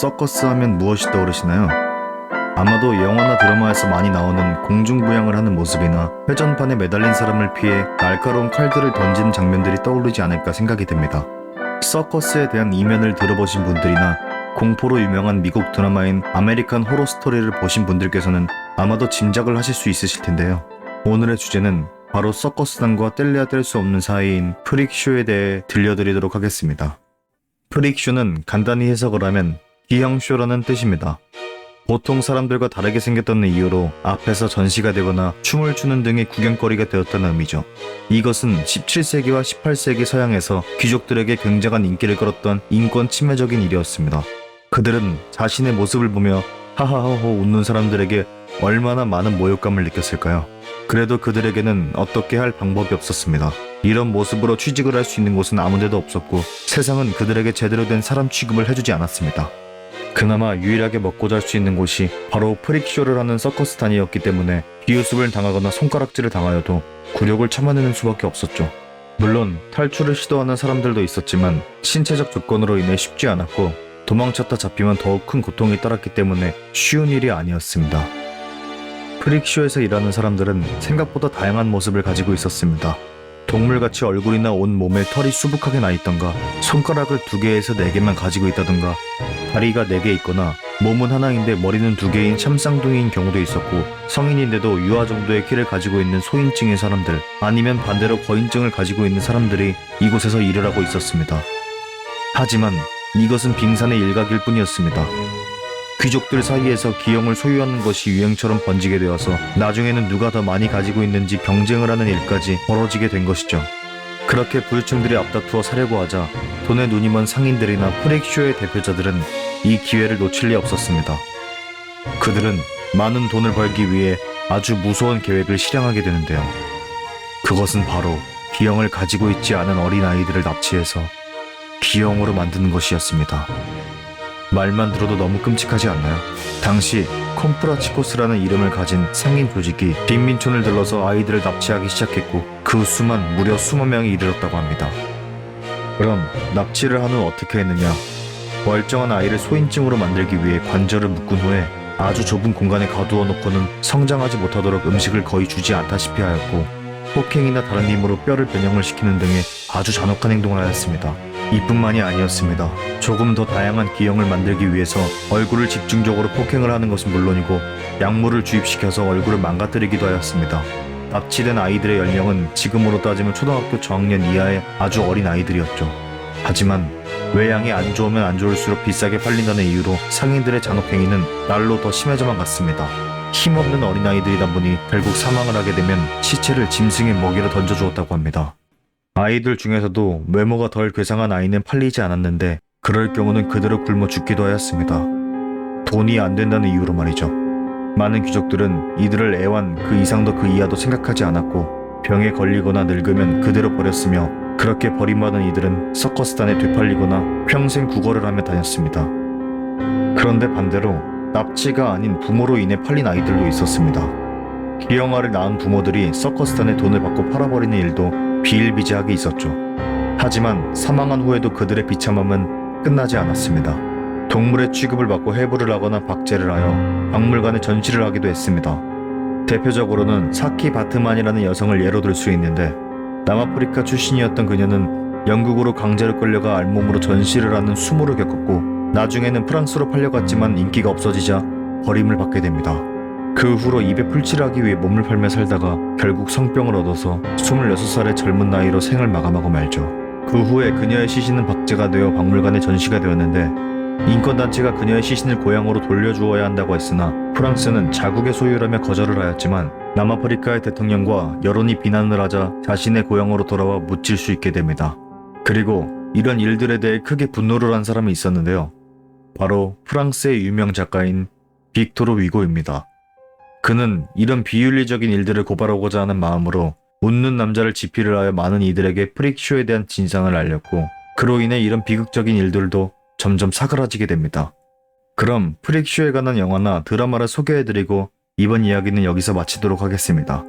서커스 하면 무엇이 떠오르시나요? 아마도 영화나 드라마에서 많이 나오는 공중부양을 하는 모습이나 회전판에 매달린 사람을 피해 날카로운 칼들을 던지는 장면들이 떠오르지 않을까 생각이 됩니다. 서커스에 대한 이면을 들어보신 분들이나 공포로 유명한 미국 드라마인 아메리칸 호러 스토리를 보신 분들께서는 아마도 짐작을 하실 수 있으실 텐데요. 오늘의 주제는 바로 서커스단과 뗄래야 뗄 수 없는 사이인 프릭쇼에 대해 들려드리도록 하겠습니다. 프릭쇼는 간단히 해석을 하면 기형쇼라는 뜻입니다. 보통 사람들과 다르게 생겼다는 이유로 앞에서 전시가 되거나 춤을 추는 등의 구경거리가 되었다는 의미죠. 이것은 17세기와 18세기 서양에서 귀족들에게 굉장한 인기를 끌었던 인권 침해적인 일이었습니다. 그들은 자신의 모습을 보며 하하하호 웃는 사람들에게 얼마나 많은 모욕감을 느꼈을까요? 그래도 그들에게는 어떻게 할 방법이 없었습니다. 이런 모습으로 취직을 할 수 있는 곳은 아무데도 없었고 세상은 그들에게 제대로 된 사람 취급을 해주지 않았습니다. 그나마 유일하게 먹고 잘 수 있는 곳이 바로 프릭쇼를 하는 서커스단이었기 때문에 비웃음을 당하거나 손가락질을 당하여도 굴욕을 참아내는 수밖에 없었죠. 물론 탈출을 시도하는 사람들도 있었지만 신체적 조건으로 인해 쉽지 않았고 도망쳤다 잡히면 더욱 큰 고통이 따랐기 때문에 쉬운 일이 아니었습니다. 프릭쇼에서 일하는 사람들은 생각보다 다양한 모습을 가지고 있었습니다. 동물같이 얼굴이나 온 몸에 털이 수북하게 나 있던가, 손가락을 두 개에서 네 개만 가지고 있다던가, 다리가 네 개 있거나 몸은 하나인데 머리는 두 개인 참쌍둥이인 경우도 있었고 성인인데도 유아 정도의 키를 가지고 있는 소인증의 사람들 아니면 반대로 거인증을 가지고 있는 사람들이 이곳에서 일을 하고 있었습니다. 하지만 이것은 빙산의 일각일 뿐이었습니다. 귀족들 사이에서 기형을 소유하는 것이 유행처럼 번지게 되어서 나중에는 누가 더 많이 가지고 있는지 경쟁을 하는 일까지 벌어지게 된 것이죠. 그렇게 부유층들이 앞다투어 사려고 하자 돈에 눈이 먼 상인들이나 프렉쇼의 대표자들은 이 기회를 놓칠 리 없었습니다. 그들은 많은 돈을 벌기 위해 아주 무서운 계획을 실행하게 되는데요. 그것은 바로 기형을 가지고 있지 않은 어린 아이들을 납치해서 기형으로 만드는 것이었습니다. 말만 들어도 너무 끔찍하지 않나요? 당시 콤프라치코스라는 이름을 가진 상인 조직이 빈민촌을 들러서 아이들을 납치하기 시작했고 그 수만 무려 수만 명이 이르렀다고 합니다. 그럼 납치를 한 후 어떻게 했느냐? 멀쩡한 아이를 소인증으로 만들기 위해 관절을 묶은 후에 아주 좁은 공간에 가두어 놓고는 성장하지 못하도록 음식을 거의 주지 않다시피 하였고 폭행이나 다른 힘으로 뼈를 변형을 시키는 등의 아주 잔혹한 행동을 하였습니다. 이뿐만이 아니었습니다. 조금 더 다양한 기형을 만들기 위해서 얼굴을 집중적으로 폭행을 하는 것은 물론이고 약물을 주입시켜서 얼굴을 망가뜨리기도 하였습니다. 납치된 아이들의 연령은 지금으로 따지면 초등학교 저학년 이하의 아주 어린 아이들이었죠. 하지만 외양이 안 좋으면 안 좋을수록 비싸게 팔린다는 이유로 상인들의 잔혹행위는 날로 더 심해져만 갔습니다. 힘없는 어린아이들이다 보니 결국 사망을 하게 되면 시체를 짐승의 먹이로 던져주었다고 합니다. 아이들 중에서도 외모가 덜 괴상한 아이는 팔리지 않았는데 그럴 경우는 그대로 굶어 죽기도 하였습니다. 돈이 안 된다는 이유로 말이죠. 많은 귀족들은 이들을 애완 그 이상도 그 이하도 생각하지 않았고 병에 걸리거나 늙으면 그대로 버렸으며 그렇게 버림받은 이들은 서커스단에 되팔리거나 평생 구걸을 하며 다녔습니다. 그런데 반대로 납치가 아닌 부모로 인해 팔린 아이들도 있었습니다. 기형아를 낳은 부모들이 서커스단에 돈을 받고 팔아버리는 일도 비일비재하게 있었죠. 하지만 사망한 후에도 그들의 비참함은 끝나지 않았습니다. 동물의 취급을 받고 해부를 하거나 박제를 하여 박물관에 전시를 하기도 했습니다. 대표적으로는 사키 바트만이라는 여성을 예로 들 수 있는데 남아프리카 출신이었던 그녀는 영국으로 강제로 끌려가 알몸으로 전시를 하는 수모를 겪었고 나중에는 프랑스로 팔려갔지만 인기가 없어지자 버림을 받게 됩니다. 그 후로 입에 풀칠을 하기 위해 몸을 팔며 살다가 결국 성병을 얻어서 26살의 젊은 나이로 생을 마감하고 말죠. 그 후에 그녀의 시신은 박제가 되어 박물관에 전시가 되었는데 인권단체가 그녀의 시신을 고향으로 돌려주어야 한다고 했으나 프랑스는 자국의 소유라며 거절을 하였지만 남아프리카의 대통령과 여론이 비난을 하자 자신의 고향으로 돌아와 묻힐 수 있게 됩니다. 그리고 이런 일들에 대해 크게 분노를 한 사람이 있었는데요. 바로 프랑스의 유명 작가인 빅토르 위고입니다. 그는 이런 비윤리적인 일들을 고발하고자 하는 마음으로 웃는 남자를 지피를 하여 많은 이들에게 프릭쇼에 대한 진상을 알렸고 그로 인해 이런 비극적인 일들도 점점 사그라지게 됩니다. 그럼 프릭쇼에 관한 영화나 드라마를 소개해드리고 이번 이야기는 여기서 마치도록 하겠습니다.